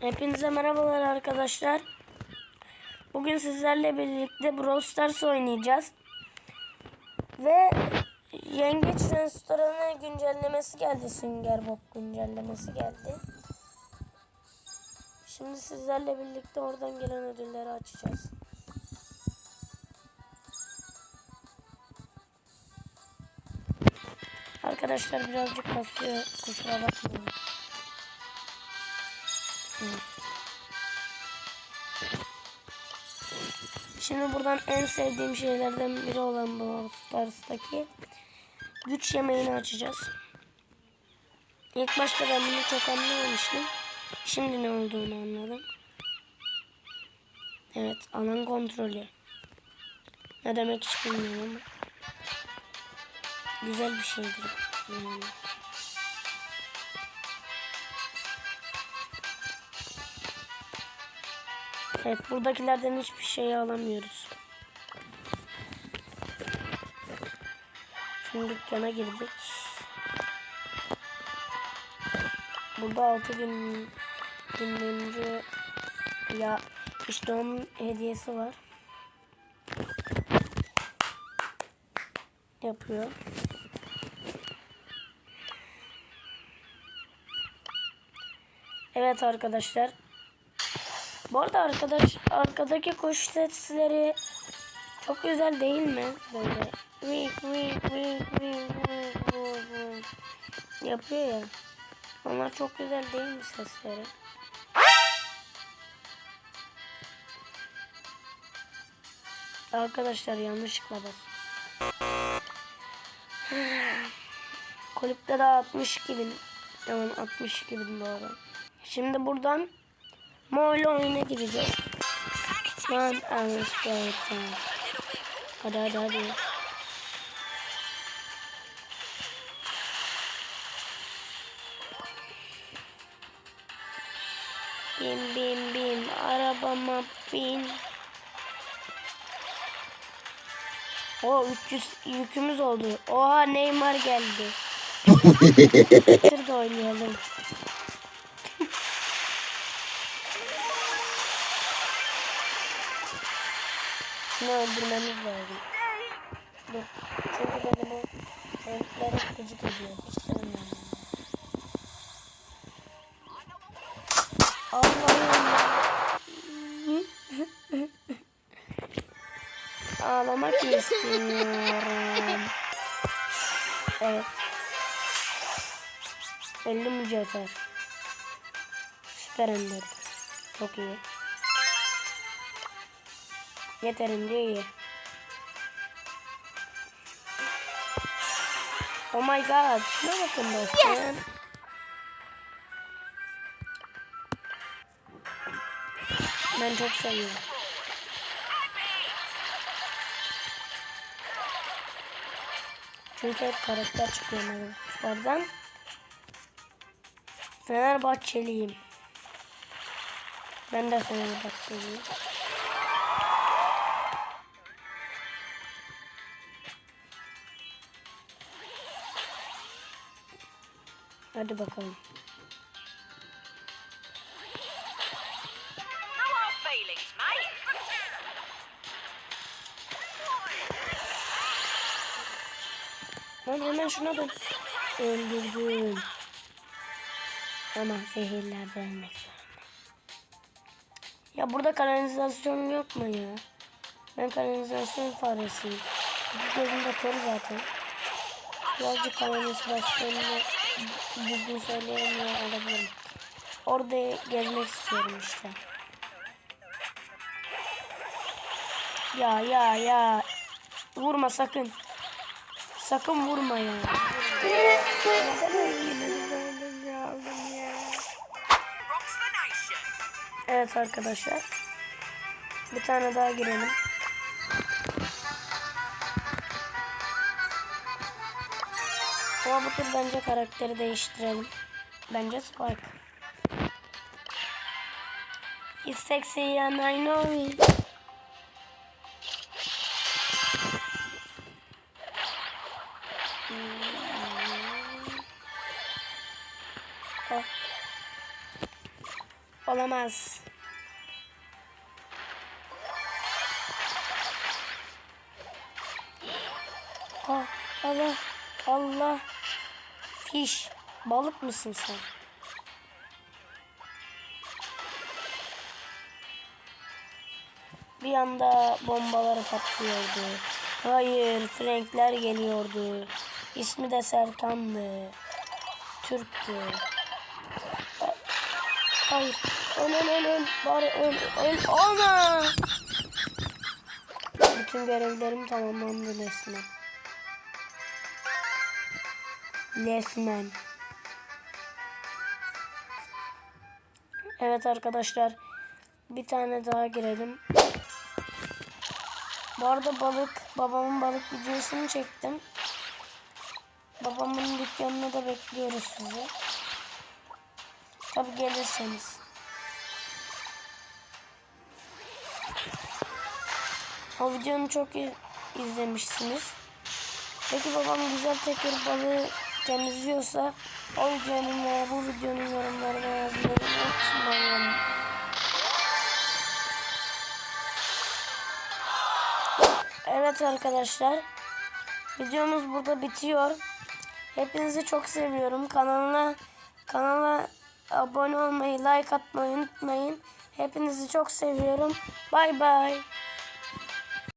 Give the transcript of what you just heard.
Hepinize merhabalar arkadaşlar. Bugün sizlerle birlikte Brawl Stars oynayacağız. Ve Yengeç Restoranı güncellemesi geldi. Sünger Bob güncellemesi geldi. Şimdi sizlerle birlikte oradan gelen ödülleri açacağız. Arkadaşlar birazcık kasıyor. Kusura bakmayın. Şimdi buradan en sevdiğim şeylerden biri olan bu Stars'taki güç yemeğini açacağız. İlk başta ben bunu çok anlamamıştım. Şimdi ne olduğunu anladım. Evet, alan kontrolü. Ne demek hiç bilmiyorum ama. Güzel bir şeydir yani. Evet buradakilerden hiçbir şey alamıyoruz. Şimdi dükkana girdik. Burada 6 gün gün önce ya işte onun hediyesi var. Yapıyor. Evet arkadaşlar bu arada arkadaş arkadaki kuş sesleri çok güzel değil mi? Böyle vik vik vik vik vik vik yapıyor ya. Onlar çok güzel değil mi sesleri? Arkadaşlar yanlışlıkla bas. Kulüpte de 62 bin. Hemen 62 bin doğru. Şimdi buradan Mo'yla oyuna gireceğiz. Lan Anasplaton. Hadi hadi hadi. Bin bin bin arabama bin. O 300 yükümüz oldu. Oha Neymar geldi. Dur da oynayalım. Şunu öldürmemiz lazım. Dur. Çünkü beni bu renkler gıcık ediyor. Hiç sevmiyorum. Allah'ım. Ağlamak istiyorum. Evet. 50 mücevher. Süper ender. Çok iyi. Yeterince iyi. Oh my god. Şuna bakın dostum. Ben çok seviyorum. Çünkü hep karakter çıkıyor oradan. Fenerbahçeliyim. Ben de Fenerbahçeliyim. Hadi bakalım. Lan hemen şuna dön. Öldürdüm. Ama zehirler vermek zorunda. Ya burada kanalizasyon yok mu ya? Ben kanalizasyon faresiyim. İki gözüm de kör zaten. Birazcık kanalizasyonunu düzgün söyleyemiyor olabilirim. Orada gezmek istiyorum işte. Ya ya ya. Vurma sakın. Sakın vurma ya. Evet arkadaşlar. Bir tane daha girelim. Ama bu tur bence karakteri değiştirelim. Bence Spike. It's sexy and I know it. Oh. Olamaz. Ah, Allah, Allah. Fiş, balık mısın sen? Bir anda bombaları patlıyordu. Hayır, Frankler geliyordu. İsmi de Serkan'dı. Türk'tü. Ha- Hayır, öl öl öl öl. Bari öl öl. Ana! Bütün görevlerim tamamlandı resmen. Resmen. Evet arkadaşlar. Bir tane daha girelim. Bu arada balık, babamın balık videosunu çektim. Babamın dükkanına da bekliyoruz sizi. Tabi gelirseniz. O videonu çok izlemişsiniz. Peki babam güzel tekir balığı temizliyorsa o videonun ve bu videonun yorumlarına yazmayı unutmayın. Evet arkadaşlar. Videomuz burada bitiyor. Hepinizi çok seviyorum. Kanalına kanala abone olmayı, like atmayı unutmayın. Hepinizi çok seviyorum. Bay bay.